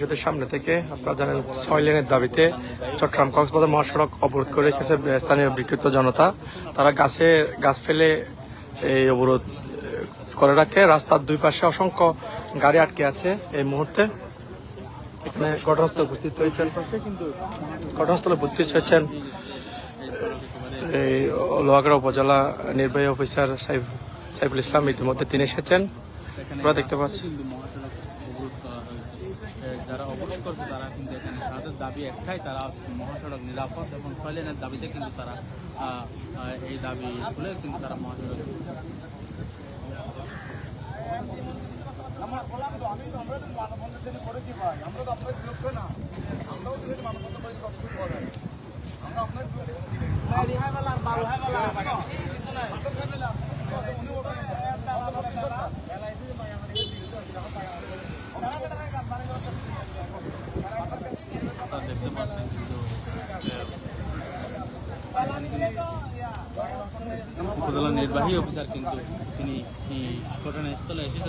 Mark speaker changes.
Speaker 1: পরিষদের সামনে থেকে আপনারা জানেন ছয় লেনের দাবিতে চট্টগ্রাম কক্সবাজার মহাসড়ক অবরোধ করে রেখেছে স্থানীয় বিক্ষিপ্ত জনতা। তারা গাছে গাছ ফেলে এই অবরোধ করে রাখে। রাস্তার দুই পাশে অসংখ্য গাড়ি আটকে আছে এই মুহূর্তে। ঘটনাস্থলে উপস্থিত হয়েছেন, ঘটনাস্থলে উপস্থিত হয়েছেন, এই লোহাগড়া উপজেলা নির্বাহী অফিসার সাইফ সাইফুল ইসলাম। ইতিমধ্যে তিনি এসেছেন। আমরা দেখতে পাচ্ছি।
Speaker 2: অবরোধ করা হয়েছে। যারা অবরোধ করছে তারা কিন্তু এখানে তাদের দাবি একটাই তারা মহাসড়ক নিরাপদ এবং সয়লেনের দাবিতে কিন্তু তারা এই দাবি তুলে কিন্তু তারা মহাসড়ক আপনারা দেখতে পাচ্ছেন কিন্তু এ, উপজেলা নির্বাহী অফিসার কিন্তু তিনি ঘটনাস্থলে এসেছেন।